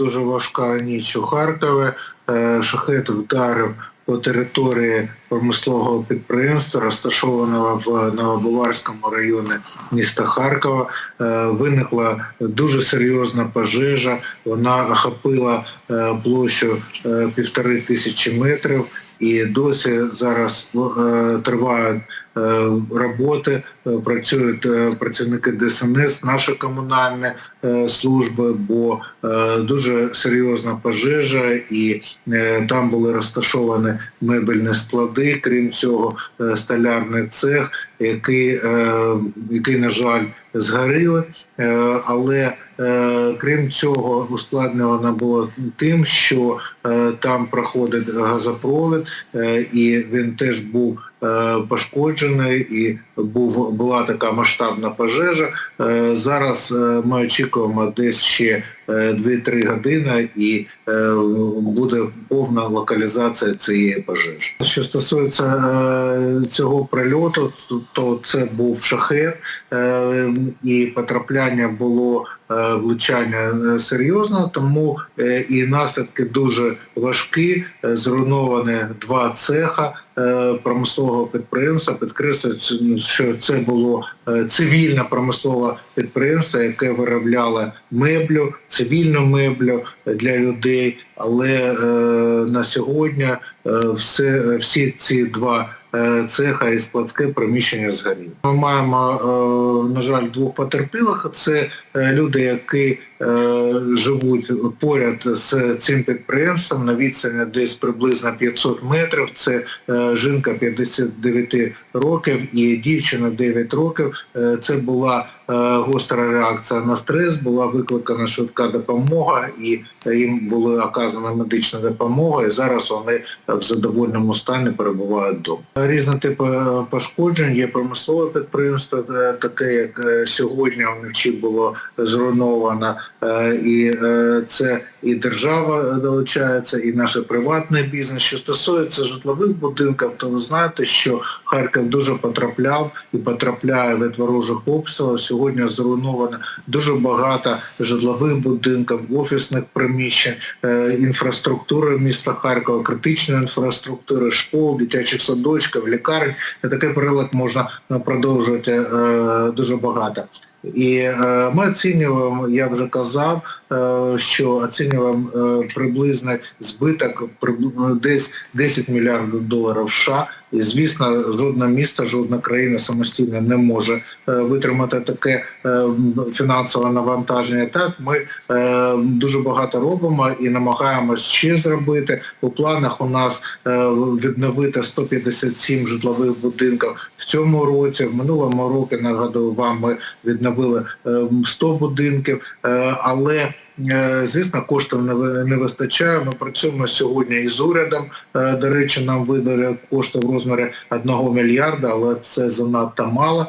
дуже важка ніч у Харкові. Е, Шахет вдарив по території промислового підприємства, розташованого в Новобаварському районі міста Харкова. Е, Виникла дуже серйозна пожежа. Вона охопила е, площу півтори тисячі метрів. І досі зараз тривають роботи, працюють е, працівники ДСНС, наші комунальні е, служби, бо е, дуже серйозна пожежа, і е, там були розташовані мебельні склади. Крім цього, е, столярний цех, який, е, який на жаль, згоріли, Е, але е, крім цього ускладнено було тим, що е, там проходить газопровід, е, і він теж був е, пошкоджений, і був була така масштабна пожежа. Е, Зараз е, ми очікуємо десь ще е, 2-3 години, і е, буде повна локалізація цієї пожежі. Що стосується е, цього прильоту, то- це був шахет, е, і потрапляння було е, влучання е, серйозно, тому е, і наслідки дуже важкі. Е, Зруйновані два цеха е, промислового підприємства. Підкреслюється, що це було е, цивільне промислове підприємство, яке виробляло меблю, цивільну меблю для людей. Але е, на сьогодні е, все, всі ці два е, цеха і складське приміщення згоріло. Ми маємо, на жаль, двох потерпілих. Це люди, які живуть поряд з цим підприємством на відстані десь приблизно 500 метрів. Це е, жінка 59 років і дівчина 9 років. Е, Це була е, гостра реакція на стрес, була викликана швидка допомога і їм була оказана медична допомога. І зараз вони в задовольному стані перебувають вдома. Різні типи е, пошкоджень є промислове підприємство, е, таке як е, сьогодні вночі було зруйновано, Е, і е, це і держава долучається, і наш приватний бізнес. Що стосується житлових будинків, то ви знаєте, що Харків дуже потрапляв і потрапляє від ворожих обстрілів. Сьогодні зруйновано дуже багато житлових будинків, офісних приміщень, е, інфраструктури міста Харкова, критичної інфраструктури, школ, дитячих садочків, лікарень. Такий перелик можна е, продовжувати е, дуже багато. І е, ми оцінюємо, я вже казав, е, що оцінюємо е, приблизний збиток десь 10 мільярдів доларів США. І звісно, жодне місто, жодна країна самостійно не може е, витримати таке е, фінансове навантаження. Так, ми е, дуже багато робимо і намагаємось ще зробити. У планах у нас відновити 157 житлових будинків в цьому році. В минулому році, нагадую вам, ми відновили е, 100 будинків, але Звісно, коштів не вистачає. Ми працюємо сьогодні із урядом. Е, До речі, нам видали кошти в розмірі 1 мільярда, але це занадто мало.